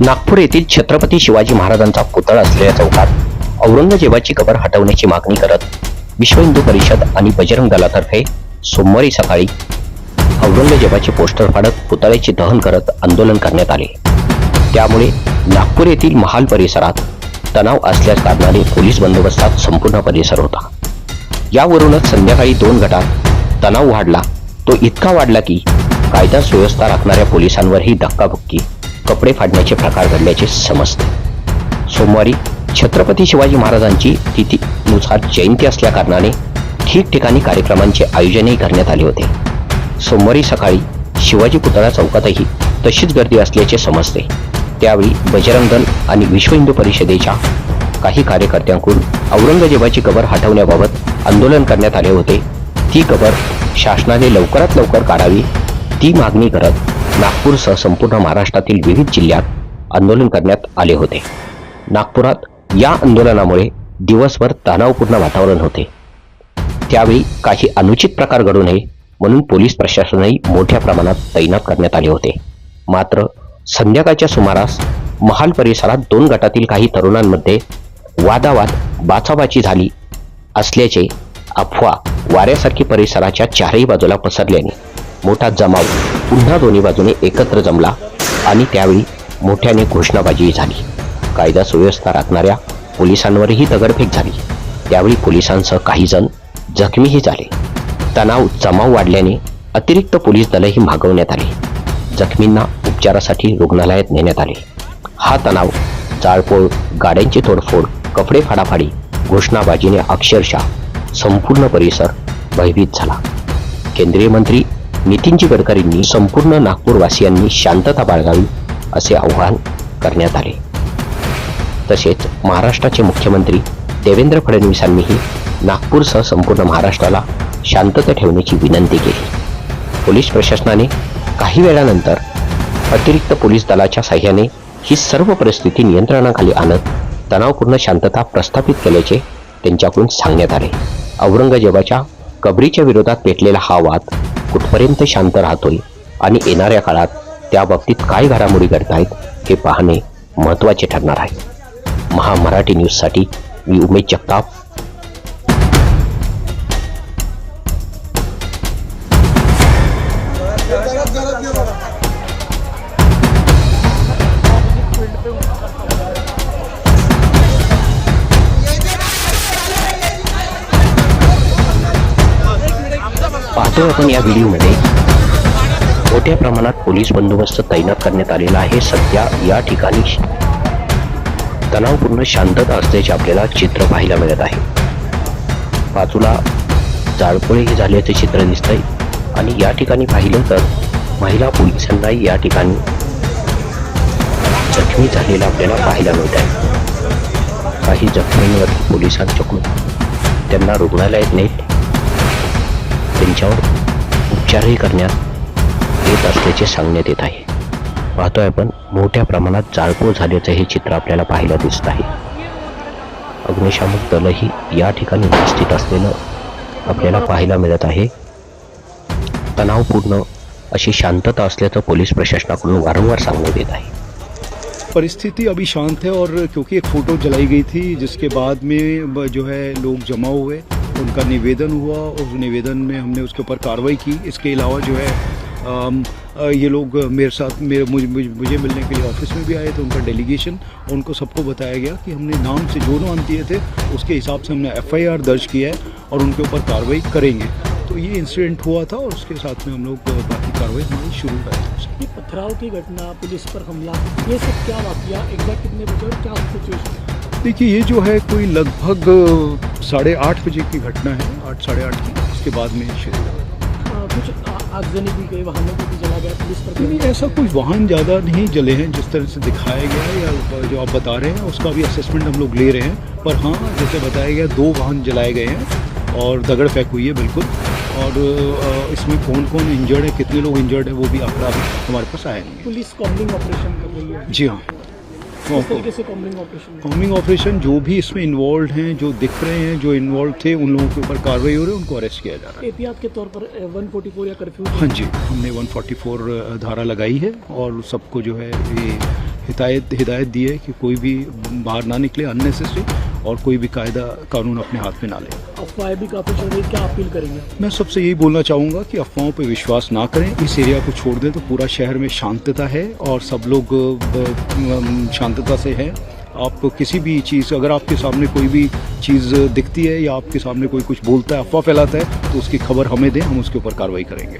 नागपूर येथील छत्रपती शिवाजी महाराजांचा पुतळा असलेल्या चौकात औरंगजेबाची कबर हटवण्याची मागणी करत विश्व हिंदू परिषद आणि बजरंग दलातर्फे सोमवारी सकाळी औरंगजेबाचे पोस्टर फाडत पुतळ्याचे दहन करत आंदोलन करण्यात आले. त्यामुळे नागपूर येथील महाल परिसरात तणाव असल्यास कारणाने पोलीस बंदोबस्तात संपूर्ण परिसर होता. यावरूनच संध्याकाळी दोन गटात तणाव वाढला. तो इतका वाढला की कायदा सुव्यवस्था राखणाऱ्या पोलिसांवरही धक्काबुक्की कपडे फाडण्याचे प्रकार घडल्याचे समजते. सोमवारी छत्रपती शिवाजी महाराजांची तिथीनुसार जयंती असल्याकारणाने ठिकठिकाणी कार्यक्रमांचे आयोजनही करण्यात आले होते. सोमवारी सकाळी शिवाजी पुतळा चौकातही तशीच गर्दी असल्याचे समजते. त्यावेळी बजरंग दल आणि विश्व हिंदू परिषदेच्या काही कार्यकर्त्यांकडून औरंगजेबाची कबर हटवण्याबाबत आंदोलन करण्यात आले होते. ती कबर शासनाने लवकरात लवकर काढावी ती मागणी करत नागपूरसह संपूर्ण महाराष्ट्रातील विविध जिल्ह्यात आंदोलन करण्यात आले होते. नागपुरात या आंदोलनामुळे दिवसभर तणावपूर्ण वातावरण होते. त्यावेळी काही अनुचित प्रकार घडू नये म्हणून पोलीस प्रशासनही मोठ्या प्रमाणात तैनात करण्यात आले होते. मात्र संध्याकाळच्या सुमारास महाल परिसरात दोन गटातील काही तरुणांमध्ये वादावाद बाचाबाची झाली असल्याचे अफवा वाऱ्यासारखी परिसराच्या चारही बाजूला पसरल्याने मोठा जमाव पुन्हा दोन्ही बाजूने एकत्र जमला आणि त्यावेळी मोठ्याने घोषणाबाजी झाली. कायदा सुव्यवस्था राखणाऱ्या पोलिसांवरही दगडफेक झाली. त्यावेळी पोलिसांसह काही जण जखमीही झाले. तणाव जमाव वाढल्याने अतिरिक्त पोलीस दलही मागवण्यात आले. जखमींना उपचारासाठी रुग्णालयात नेण्यात आले. हा तणाव जाळपोळ गाड्यांची तोडफोड कपडे फाडाफाडी घोषणाबाजीने अक्षरशः संपूर्ण परिसर भयभीत झाला. केंद्रीय मंत्री नितीनजी गडकरींनी संपूर्ण नागपूरवासियांनी शांतता बाळगावी असे आवाहन करण्यात आले. तसेच महाराष्ट्राचे मुख्यमंत्री देवेंद्र फडणवीसांनीही नागपूरसह संपूर्ण महाराष्ट्राला शांतता ठेवण्याची विनंती केली. पोलीस प्रशासनाने काही वेळानंतर अतिरिक्त पोलीस दलाच्या साह्याने ही सर्व परिस्थिती नियंत्रणाखाली आणत तणावपूर्ण शांतता प्रस्थापित केल्याचे त्यांच्याकडून सांगण्यात आले. औरंगजेबाच्या कबरीच्या विरोधात पेटलेला हा वाद कुठपर्यंत शांत राहतोय आणि येणाऱ्या काळात त्या बाबतीत काय घडामोडी घडत आहेत हे पाहणे महत्त्वाचे ठरणार आहे. महामराठी न्यूजसाठी मी उमेश जगताप. पाहतोय आपण या व्हिडिओमध्ये मोठ्या प्रमाणात पोलीस बंदोबस्त तैनात करण्यात आलेला आहे. सध्या या ठिकाणी तणावपूर्ण शांतता असल्याचे आपल्याला चित्र पाहायला मिळत आहे. बाजूला जाळपोळेही झाल्याचे चित्र दिसतंय. आणि या ठिकाणी पाहिलं तर महिला पोलिसांनाही या ठिकाणी जखमी झालेला आपल्याला पाहायला मिळत आहे काही जखमींवर पोलिसांच्याकडून त्यांना रुग्णालयात नेत त्यांच्यावर उपचारही करण्यात येत असल्याचे सांगण्यात येत आहे. पाहतोय आपण मोठ्या प्रमाणात जाळपोळ झाल्याचं हे चित्र आपल्याला पाहायला दिसत आहे. अग्निशामक दलही या ठिकाणी उपस्थित असलेलं आपल्याला पाहायला मिळत आहे. तणावपूर्ण अशी शांतता असल्याचं पोलीस प्रशासनाकडून वारंवार सांगण्यात येत आहे. परिस्थिति अभी शांत है और क्योंकि एक फ़ोटो जलाई गई थी जिसके बाद में जो है लोग जमा हुए। उनका निवेदन हुआ। और उस निवेदन में हमने उसके ऊपर कार्रवाई की। इसके अलावा जो है ये लोग मेरे साथ मेरे मुझे मुझे मिलने के लिए ऑफ़िस में भी आए थे। उनका डेलीगेशन उनको सबको बताया गया कि हमने नाम से जो नाम दिए थे उसके हिसाब से हमने एफआईआर दर्ज किया है और उनके ऊपर कार्रवाई करेंगे। तो ये इंसिडेंट हुआ था और उसके साथ में हम लोग बाकी कार्रवाई हमारी शुरू कर पथराव की घटना पुलिस पर हमला ये सब क्या वाकया? एग्जैक्ट कितने बजे और क्या सिचुएशन देखिए ये जो है कोई लगभग साढ़े आठ बजे की घटना है आठ साढ़े आठ की। उसके बाद में शुरू हुआ कुछ आगजनी भी गई वाहनों को भी जला गया पुलिस पर नहीं ऐसा कुछ वाहन ज़्यादा नहीं जले हैं जिस तरह से दिखाया गया है या जो आप बता रहे हैं उसका भी असेसमेंट हम लोग ले रहे हैं। पर हाँ जैसे बताया गया दो वाहन जलाए गए हैं और दगड़ फेंक हुई है बिल्कुल। और इसमें कौन कौन इंजर्ड है कितने लोग इंजर्ड है वो भी आंकड़ा हमारे पास आया नहीं पुलिस कॉम्बिंग ऑपरेशन कर रही है। जी हाँ। किस तरीके से कॉम्बिंग ऑपरेशन कॉमिंग ऑपरेशन जो भी इसमें इन्वॉल्व हैं जो दिख रहे हैं जो इन्वॉल्व थे उन लोगों के ऊपर कार्रवाई हो रही है उनको अरेस्ट किया जा रहा है। एहतियात के तौर पर 144 या कर्फ्यू हाँ जी हमने 144 धारा लगाई है और सबको जो है ये हिदायत हिदायत दी है कि कोई भी बाहर ना निकले अननेसेसरी और कोई भी कायदा कानून अपने हाथ में ना ले। अफवाहें भी काफ़ी चल रही क्या अपील करेंगे? मैं सबसे यही बोलना चाहूँगा कि अफवाहों पर विश्वास ना करें। इस एरिया को छोड़ दें तो पूरा शहर में शांतता है और सब लोग शांतता से हैं। आप किसी भी चीज़, अगर आपके सामने कोई भी चीज़ दिखती है या आपके सामने कोई कुछ बोलता है, अफवाह फैलाता है तो उसकी खबर हमें दें, हम उसके ऊपर कार्रवाई करेंगे।